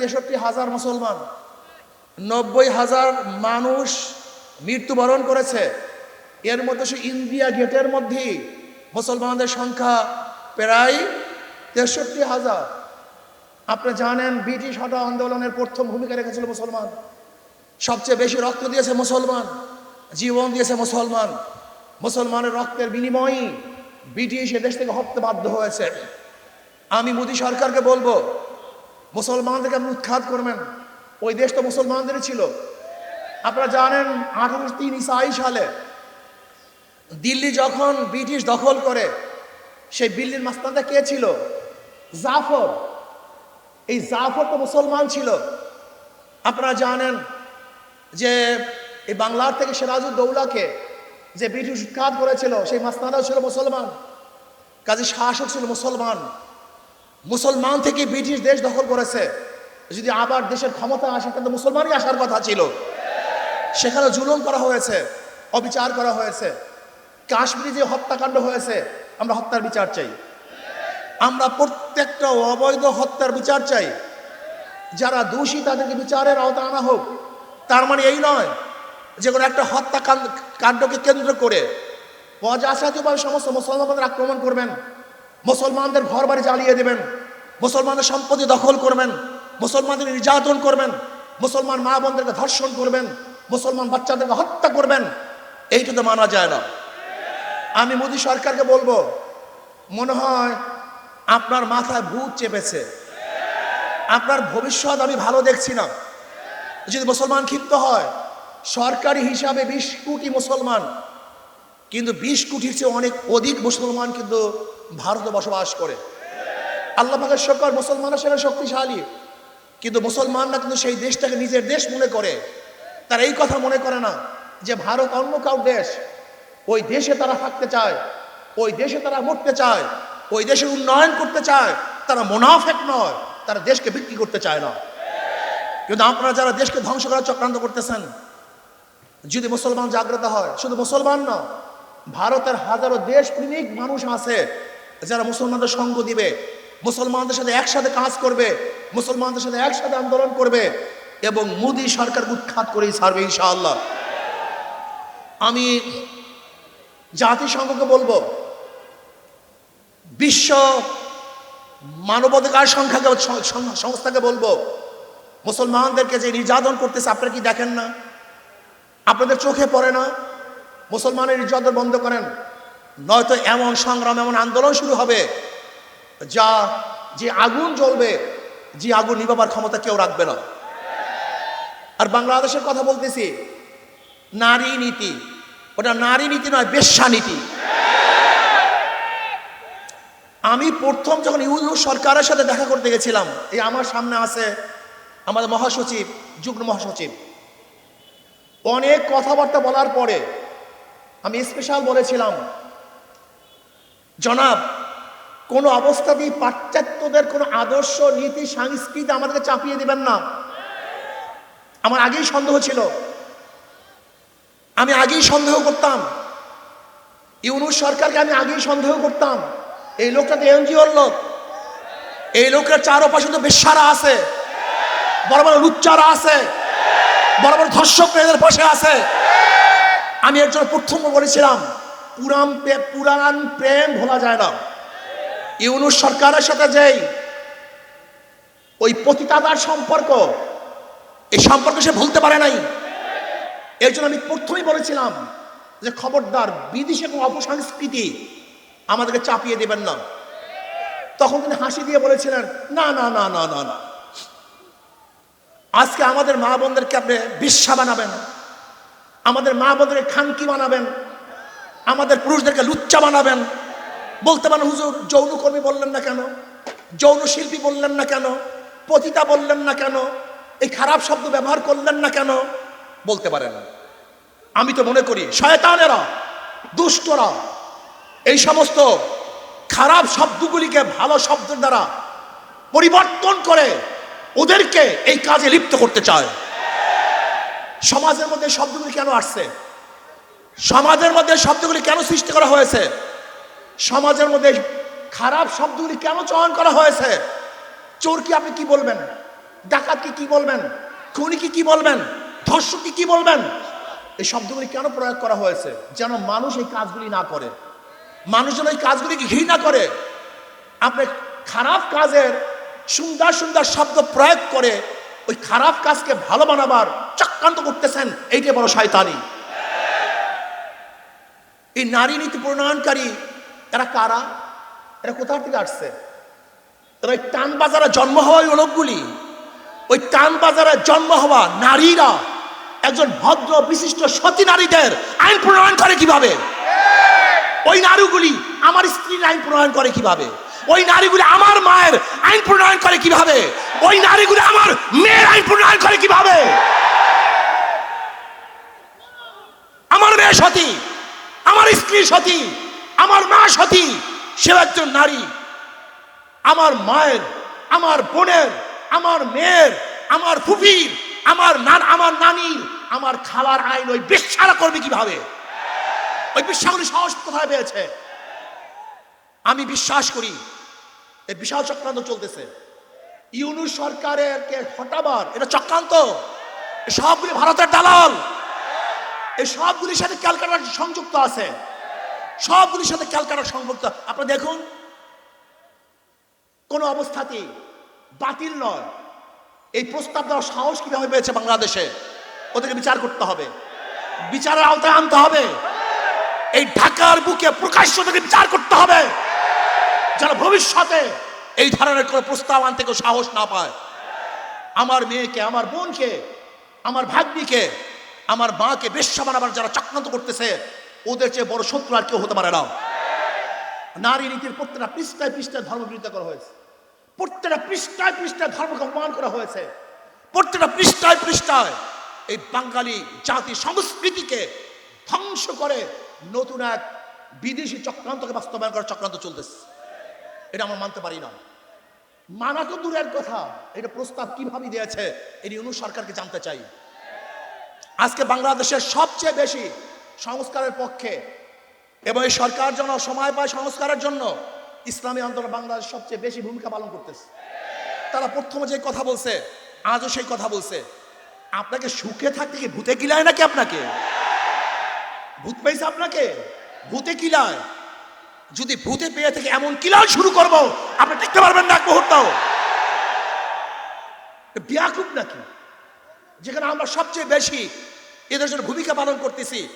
তেষট্টি হাজার মুসলমান, নব্বই হাজার মানুষ মৃত্যুবরণ করেছে। এর মধ্যে সে ইন্ডিয়া গেটের মধ্যেই মুসলমানদের সংখ্যা প্রায় তেষট্টি হাজার। আপনি জানেন, ব্রিটিশ হটা আন্দোলনের প্রথম ভূমিকা রেখেছিল মুসলমান। সবচেয়ে বেশি রক্ত দিয়েছে মুসলমান, জীবন দিয়েছে মুসলমান। মুসলমানের রক্তের বিনিময়ই ব্রিটিশ এ দেশ থেকে হত্যা বাধ্য হয়েছে। আমি মোদী সরকারকে বলব মুসলমানদেরকে আপনি উৎখাত করবেন। ওই দেশ তো মুসলমানদেরই ছিল। আপনারা জানেন আঠারোশো তিন ইসাই সালে দিল্লি যখন ব্রিটিশ দখল করে, সেই দিল্লির মাস্তানটা কে ছিল? জাফর। এই জাফর তো মুসলমান ছিল। আপনারা জানেন যে এই বাংলার থেকে সিরাজউদ্দৌলাকে যে ব্রিটিশ উৎখাত করেছিল, সেই মাস্তানরাও ছিল মুসলমান। কাজে শাসক ছিল মুসলমান। মুসলমান থেকে ব্রিটিশ দেশ দখল করেছে। যদি আবার দেশের ক্ষমতা আসে তাহলে মুসলমানই আসার কথা ছিল। সেখানে জুলুম করা হয়েছে, অবিচার করা হয়েছে। কাশ্মীরে যে হত্যাকাণ্ড হয়েছে, আমরা হত্যার বিচার চাই। আমরা প্রত্যেকটা অবৈধ হত্যার বিচার চাই। যারা দোষী, তাদেরকে বিচারের আওতা আনা হোক। তার মানে এই নয় যে কোনো একটা হত্যাকাণ্ড কাণ্ডকে কেন্দ্র করে অজাসাতীয়ভাবে সমস্ত মুসলমানদের আক্রমণ করবেন। মুসলমানদের ঘর বাড়ি জ্বালিয়ে দেবেন। মুসলমানদের সম্পত্তি দখল করবেন। মুসলমানদের নির্যাতন করবেন। মুসলমান মা বোনদেরকে ধর্ষণ করবেন। মুসলমান বাচ্চাদেরকে হত্যা করবেন। এইটা তো মানা যায় না। আমি মোদী সরকারকে বলব, মনে হয় আপনার মাথায় ভূত চেপেছে। আপনার ভবিষ্যৎ আমি ভালো দেখছি না। যদি মুসলমান ক্ষিপ্ত হয়, সরকারি হিসাবে বিশ কোটি মুসলমান কিন্তু বিশ কোটির চেয়ে অনেক অধিক মুসলমান কিন্তু ভারতে বসবাস করে। আল্লাহ পাকের শকর মুসলমানরা সেখানে শক্তিশালী। কিন্তু মুসলমানরা কিন্তু সেই দেশটাকে নিজের দেশ মনে করে। তারা এই কথা মনে করে না যে ভারত অন্য কাউ দেশ। ওই দেশে তারা থাকতে চায়, ওই দেশে তারা মরতে চায়, ওই দেশের উন্নয়ন করতে চায়। তারা মোনাফেক নয়, তারা দেশকে বিক্রি করতে চায় না। কিন্তু আপনারা যারা দেশকে ধ্বংস করার চক্রান্ত করতেছেন, যদি মুসলমান জাগ্রত হয়, শুধু মুসলমান না ভারতের হাজারো দেশ প্রেমিক মানুষ আছে, যারা মুসলমানদের সঙ্গ দিবে, মুসলমানদের সাথে একসাথে কাজ করবে, মুসলমানদের সাথে একসাথে আন্দোলন করবে, এবং মোদী সরকার উৎখাত করেই ছাড়বে ইনশাআল্লাহ। আমি জাতিসংঘকে বলব, বিশ্ব মানবাধিকার সংখ্যাকে, সংস্থাকে বলব, মুসলমানদেরকে যে নির্যাতন করতেছে, আপনারা কি দেখেন না? আপনাদের চোখে পড়ে না? মুসলমানের নির্যাতন বন্ধ করেন। নয়তো এমন সংগ্রাম, এমন আন্দোলন শুরু হবে যা যে আগুন জ্বলবে, যে আগুন নিবাবার ক্ষমতা কেউ রাখবে না। আর বাংলাদেশের কথা বলতেছি, নারী নীতি। ওটা নারী নীতি নয়, বেশ্যা নীতি। আমি প্রথম যখন ইউনু সরকারের সাথে দেখা করতে গেছিলাম, এই আমার সামনে আছে আমাদের মহাসচিব, যুগ্ম মহাসচিব। অনেক কথাবার্তা বলার পরে আমি স্পেশাল বলেছিলাম, জনাব, কোনো অবস্থাতেই পাশ্চাত্যদের কোনো আদর্শ, নীতি, সংস্কৃতি আমাদেরকে চাপিয়ে দিবেন না। আমার আগেই সন্দেহ ছিল। আমি আগেই সন্দেহ করতাম। ইউনুস সরকারকে আমি আগেই সন্দেহ করতাম। এই লোকটা তো এনজিওর লোক। এই লোকের চারপাশে তো বেশ্যারা আছে। বড় বড় লুচ্চারা আছে। বড় বড় ধর্ষক এদের পাশে আছে। আমি একজন প্রথম বলেছিলাম পুরান প্রে- পুরাণ প্রেম ভোলা যায় না। ইউনুস সরকারের সাথে যেই ওই পতিতাদার সম্পর্ক, এই সম্পর্ক সে ভুলতে পারে নাই। এর জন্য আমি প্রথমেই বলেছিলাম যে খবরদার, বিদেশে কোনো অপসংস্কৃতি আমাদেরকে চাপিয়ে দেবেন না। তখন তিনি হাসি দিয়ে বলেছিলেন, না না না না না না। আজকে আমাদের মা বোনদেরকে আপনি বিশ্বা বানাবেন। আমাদের মা বোনদেরকে খানকি বানাবেন, আমাদের পুরুষদেরকে লুচ্চা বানাবেন। বলতে পারেন, হুজুর, যৌনকর্মী বললেন না কেন? যৌন শিল্পী বললেন না কেন? পতিতা বললেন না কেন? এই খারাপ শব্দ ব্যবহার করলেন না কেন? বলতে পারেন আমি তো মনে করি, শয়তানেরা, দুষ্টরা, এই সমস্ত খারাপ শব্দগুলিকে ভালো শব্দের দ্বারা পরিবর্তন করে ওদেরকে এই কাজে লিপ্ত করতে চায়। সমাজের মধ্যে শব্দগুলি কেন আসছে? সমাজের মধ্যে শব্দগুলি কেন সৃষ্টি করা হয়েছে? সমাজের মধ্যে খারাপ শব্দগুলি কেন চয়ন করা হয়েছে? চোর কি আপনি কি বলবেন? ডাকাতকে কি বলবেন? খুনিকে কি কি বলবেন? ধর্ষককে কি বলবেন? এই শব্দগুলি কেন প্রয়োগ করা হয়েছে? যেন মানুষ এই কাজগুলি না করে। মানুষ যেন এই কাজগুলিকে ঘৃণা করে। আপনি খারাপ কাজের সুন্দর সুন্দর শব্দ প্রয়োগ করে ওই খারাপ কাজকে ভালো বানাবার চক্রান্ত করতেছেন, এইটাই বড় শয়তানি। এই নারী নীতি প্রণয়নকারী, এরা কারা? এরা কোথা থেকে আসছে? এরা ওই টান বাজারে জন্ম হওয়া ওই লোকগুলি ওই টান বাজারে জন্ম হওয়া নারীরা, একজন ভদ্র, বিশিষ্ট, সতী নারীদের আইন প্রণয়ন করে কীভাবে? ওই নারীগুলি আমার স্ত্রীর আইন প্রণয়ন করে কীভাবে? ওই নারীগুলি আমার মায়ের আইন প্রণয়ন করে কীভাবে? ওই নারীগুলি আমার মেয়ের আইন প্রণয়ন করে কীভাবে? আমার মেয়ে সতী, আমার স্ত্রী সতী, আমার মা সতী, সে একজন নারী। আমার মায়ের, আমার বোনের, আমার মেয়ের, আমার ফুফির, আমার নান আমার নানির, আমার খালার আইন ওই বিশ্বাস করবে কীভাবে? ওই বিশ্বাসগুলি সাহস কোথায় পেয়েছে? আমি বিশ্বাস করি, এই বিশাল চক্রান্ত চলতেছে। ইউনু সরকারের কে হটাবার, এটা চক্রান্ত। সবগুলি ভারতের দালাল। এই সবগুলির সাথে ক্যালকাটা সংযুক্ত আছে। সবগুলির সাথে ক্যালকাটা সংযুক্ত। আপনারা দেখুন, কোন অবস্থাতেই বাতিল নয়। এই প্রস্তাব দেওয়ার সাহস কীভাবে পেয়েছে বাংলাদেশে? ওদেরকে বিচার করতে হবে। বিচারের আওতায় আনতে হবে। এই ঢাকার বুকে প্রকাশ্য থেকে বিচার করতে হবে। যেন ভবিষ্যতে এই ধরনের কোনো প্রস্তাব আনতে কেউ সাহস না পায়। আমার মেয়েকে, আমার বোনকে, আমার ভাগ্নিকে আমার মাকে বেশ্যা বানাবার যারা চক্রান্ত করতেছে, ওদের চেয়ে বড় শত্রু আর কেউ হতে পারে না। নারী নীতির প্রত্যেকটা পৃষ্ঠায় পৃষ্ঠায় ধর্ম বিরোধিতা করা হয়েছে। প্রত্যেকটা পৃষ্ঠায় পৃষ্ঠায় ধর্মকে অপমান করা হয়েছে। প্রত্যেকটা পৃষ্ঠায় পৃষ্ঠায় এই বাঙালি জাতি সংস্কৃতিকে ধ্বংস করে নতুন এক বিদেশি চক্রান্তকে বাস্তবায়ন করার চক্রান্ত চলতেছে। এটা আমরা মানতে পারি না। মানা তো দূরের কথা। এটা প্রস্তাব কীভাবে দিয়েছে এটি অনু সরকারকে জানতে চাই। আজকে বাংলাদেশের সবচেয়ে বেশি সংস্কারের পক্ষে এবং এই সরকার যেন সময় পায় সংস্কারের জন্য, ইসলামী আন্দোলন বাংলাদেশ সবচেয়ে বেশি ভূমিকা পালন করতেছে। তারা প্রথমে যে কথা বলছে, আজও সেই কথা বলছে। আপনাকে সুখে থাকতে কি ভূতে কিলায় নাকি আপনাকে? ভূত পেয়েছে আপনাকে? ভূতে কিলায়? যদি ভূতে পেয়ে থেকে এমন কিলাও শুরু করব, আপনি টিকতে পারবেন না এক মুহূর্ত বিয়াকুব নাকি? যেখানে আমরা সবচেয়ে বেশি এদের জন্য ভূমিকা পালন করতেছি।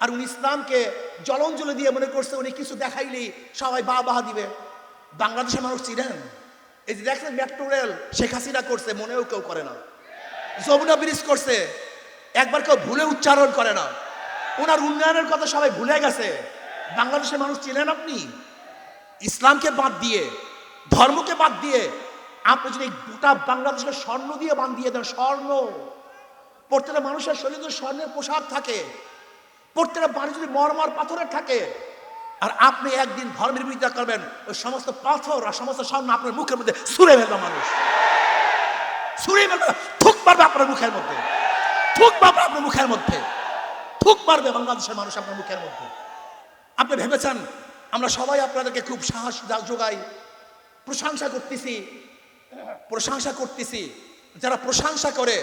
আর উনি ইসলামকে জলঞ্জলি দিয়ে মনে করছে, উনি কিছু দেখাইলেই সবাই বা বাহা দিবে। বাংলাদেশের মানুষ চিনেন? এই যে দেখলেন মেট্রো রেল শেখ হাসিনা করছে, মনেও কেউ করে না। যমুনা ব্রিজ করছে, একবার কেউ ভুলে উচ্চারণ করে না। ওনার উন্নয়নের কথা সবাই ভুলে গেছে। বাংলাদেশের মানুষ চিনেন আপনি? ইসলামকে বাদ দিয়ে, ধর্মকে বাদ দিয়ে, আপনি যদি গোটা বাংলাদেশকে স্বর্ণ দিয়ে বান দিয়ে দেন, স্বর্ণ। প্রত্যেকটা মানুষের শরীরে স্বর্ণের পোশাক থাকে, প্রত্যেকটা বাড়ি যদি মরমর পাথরের থাকে, আর আপনি একদিন ধর্মের বিরোধিতা করবেন, ওই সমস্ত পাথর আর সমস্ত স্বর্ণ আপনার মুখের মধ্যে ছুঁড়ে ফেলবে মানুষ। ছুঁড়ে ফেলবে, থুক মারবে আপনার মুখের মধ্যে। থুক মারবে আপনার মুখের মধ্যে। থুক মারবে বাংলাদেশের মানুষ আপনার মুখের মধ্যে। আপনি ভেবেছেন, আমরা সবাই আপনাদেরকে খুব সাহস যোগাই, প্রশংসা করতেছি প্রশংসা করতেছি, যারা প্রশংসা করে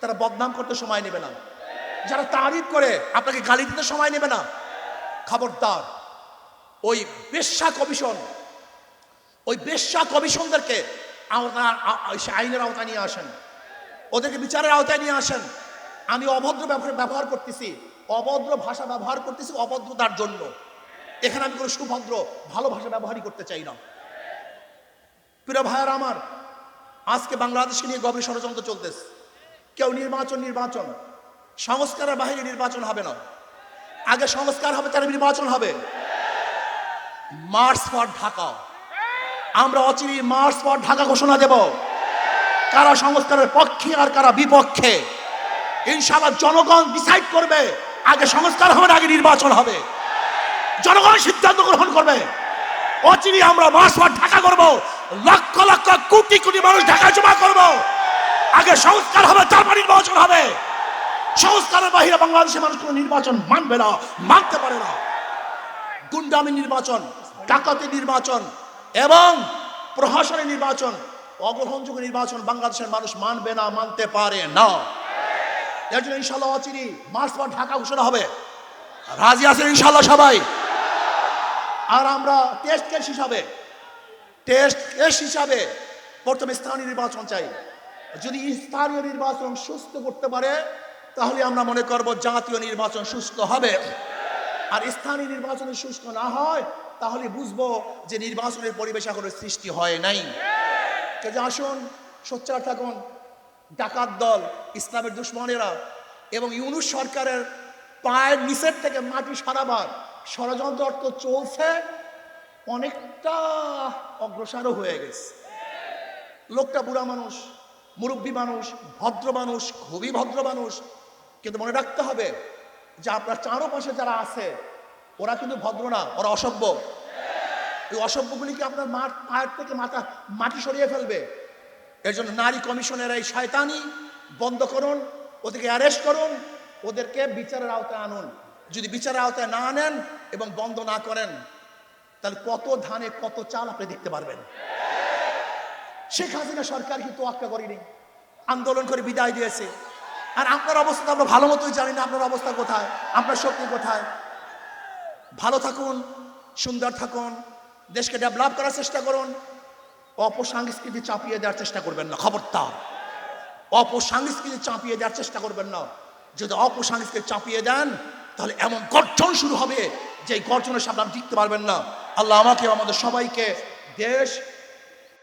তারা বদনাম করতে সময় নেবে না। যারা তারিফ করে, আপনাকে গালি দিতে সময় নেবে না। খবরদার, ওই বেশ্যা কমিশন, ওই বেশ্যা কমিশনদেরকে আইনের আওতায় নিয়ে আসেন। ওদেরকে বিচারের আওতায় নিয়ে আসেন। আমি অভদ্র ব্যবহার করতেছি। অভদ্র ভাষা ব্যবহার করতেছি অভদ্রতার জন্য। এখানে আমি কোনো সুভদ্র, ভালো ভাষা ব্যবহারই করতে চাই না। প্রিয় ভাইয়ার আমার, আজকে বাংলাদেশকে নিয়ে গভীর ষড়যন্ত্র চলতেছে। কেউ নির্বাচন নির্বাচন। সংস্কারের বাহিরে নির্বাচন হবে না। আগে সংস্কার হবে, তার নির্বাচন হবে। March for Dhaka. আমরা অচিরি মার্চ ফর ঢাকা ঘোষণা দেব। কারা সংস্কারের পক্ষে আর কারা বিপক্ষে। ইনশাআল্লাহ জনগণ ডিসাইড করবে, আগে সংস্কার হবে না, আগে নির্বাচন হবে। জনগণ সিদ্ধান্ত গ্রহণ করবে। অচিরি আমরা মাস পর ঢাকা করব। লক্ষ লক্ষ, কোটি কোটি মানুষ ঢাকা জমা করব। আগে সংস্কার হবে, তারপর নির্বাচন হবে। সংস্কারের বাহিরে বাংলাদেশের মানুষ কোনো নির্বাচন মানবে না, মানতে পারে না। গুন্ডামি নির্বাচন, ডাকাতি নির্বাচন এবং প্রহসনের নির্বাচন, অগ্রহণযোগ্য নির্বাচন বাংলাদেশের মানুষ মানবে না, মানতে পারে না। এর জন্য ইনশাল্লাহ অচিরি মার্চ পর ঢাকা ঘোষণা হবে। রাজি আছেন ইনশাল্লাহ সবাই? আর আমরা টেস্ট কেস হিসাবে টেস্ট কেস হিসাবে প্রথমে স্থানীয় নির্বাচন চাই। যদি স্থানীয় নির্বাচন সুস্থ করতে পারে, তাহলে আমরা মনে করব জাতীয় নির্বাচন সুস্থ হবে। আর স্থানীয় নির্বাচনে সুস্থ না হয়, তাহলে বুঝব যে নির্বাচনের পরিবেশ এখনও সৃষ্টি হয় নাই। কাজে আসুন, সোচ্চার থাকুন, ডাকাত দল, ইসলামের দুশ্মনেরা এবং ইউনুস সরকারের পায়ের নিচের থেকে মাটি সারাবার ষড়যন্ত্র অর্থ চলছে, অনেকটা অগ্রসরও হয়ে গেছে। লোকটা বুড়া মানুষ মুরব্বী মানুষ, ভদ্র মানুষ, খুবই ভদ্র মানুষ। কিন্তু মনে রাখতে হবে যে আপনার চারোপাশে যারা আছে, ওরা কিন্তু ভদ্র না, ওরা অসভ্য। এই অসভ্যগুলিকে আপনার মাঠ পায়ের থেকে মাথা, মাটি সরিয়ে ফেলবে। এর জন্য নারী কমিশনের এই শয়তানি বন্ধ করুন, ওদেরকে অ্যারেস্ট করুন, ওদেরকে বিচারের আওতায় আনুন। যদি বিচারের আওতায় না আনেন এবং বন্ধ না করেন, তাহলে কত ধানে কত চাল আপনি দেখতে পারবেন। শেখ হাসিনা সরকার কিন্তু তোয়াক্কা করেনি। আন্দোলন করে বিদায় দিয়েছে। আর আপনার অবস্থা আমরা ভালো মতোই জানি না, আপনার অবস্থা কোথায়, আপনার শক্তি কোথায়। ভালো থাকুন, সুন্দর থাকুন, দেশকে ডেভেলপ করার চেষ্টা করুন। অপসংস্কৃতি চাপিয়ে দেওয়ার চেষ্টা করবেন না, খবরদার। অপসংস্কৃতি চাপিয়ে দেওয়ার চেষ্টা করবেন না। যদি অপসংস্কৃতি চাপিয়ে দেন, তাহলে এমন গর্জন শুরু হবে যে গর্জনের সামনে আপনি টিকতে পারবেন না। আল্লাহ আমাকে আমাদের সবাইকে দেশ